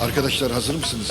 Arkadaşlar hazır mısınız?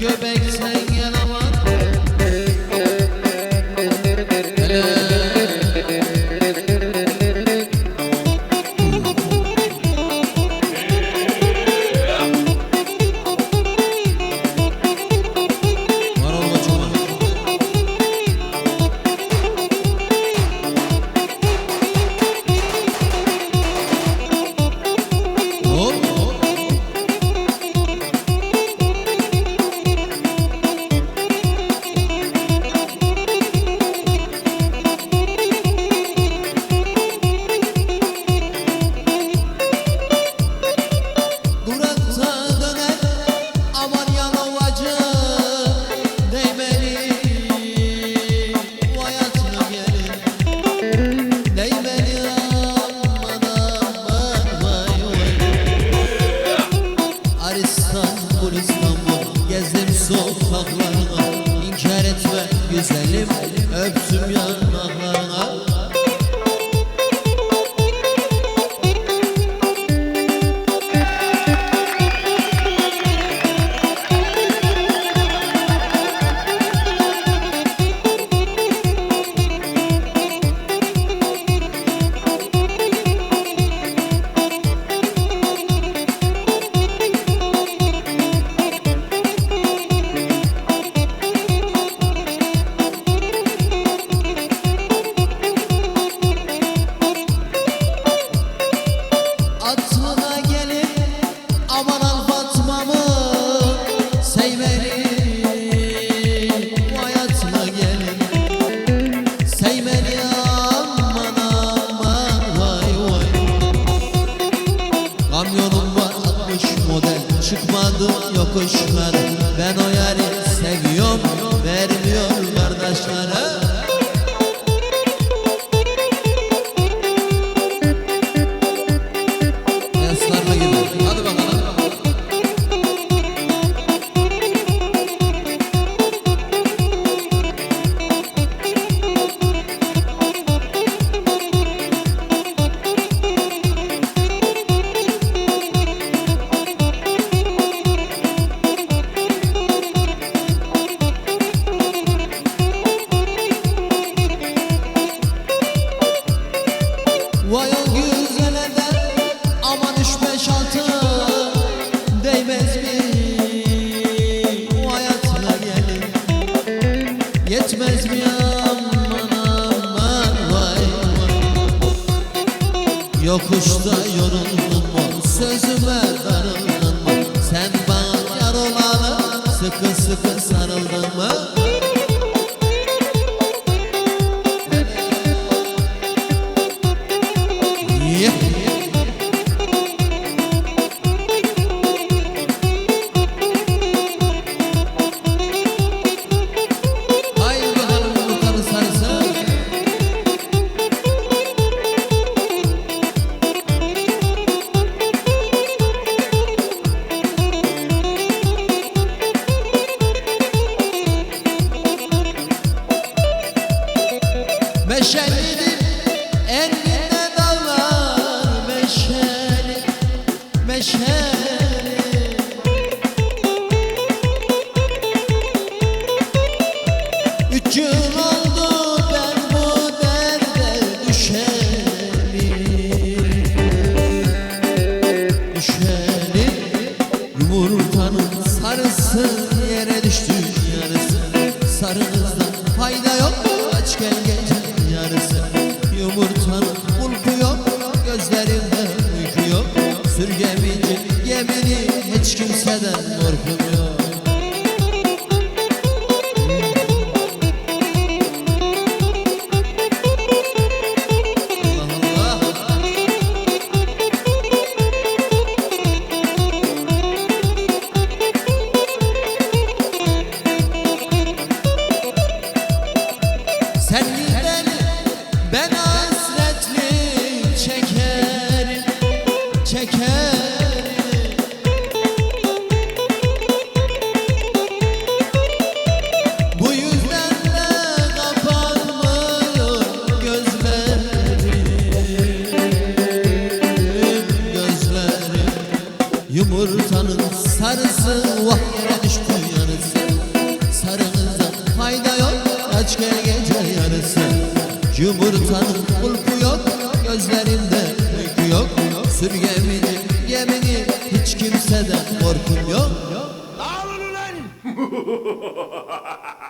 Göbeksek Gülistan, Gülistan kuş model Çıkmadım yokuşlara Ben o yari seviyorum Vermiyor kardeşlere. Yokuşta yoruldun mu? Sözüme darıldın mı? Sen bana yar olalı Sıkı sıkı sarıldın mı Yumurtanın kulpu yok gözlerimde uyku yok Sür gemici gemini hiç kimseden Yumurtanın kulpu yok gözlerinde uyku yok Sür gemini gemini hiç kimseden korkum yok Dağılın ulan!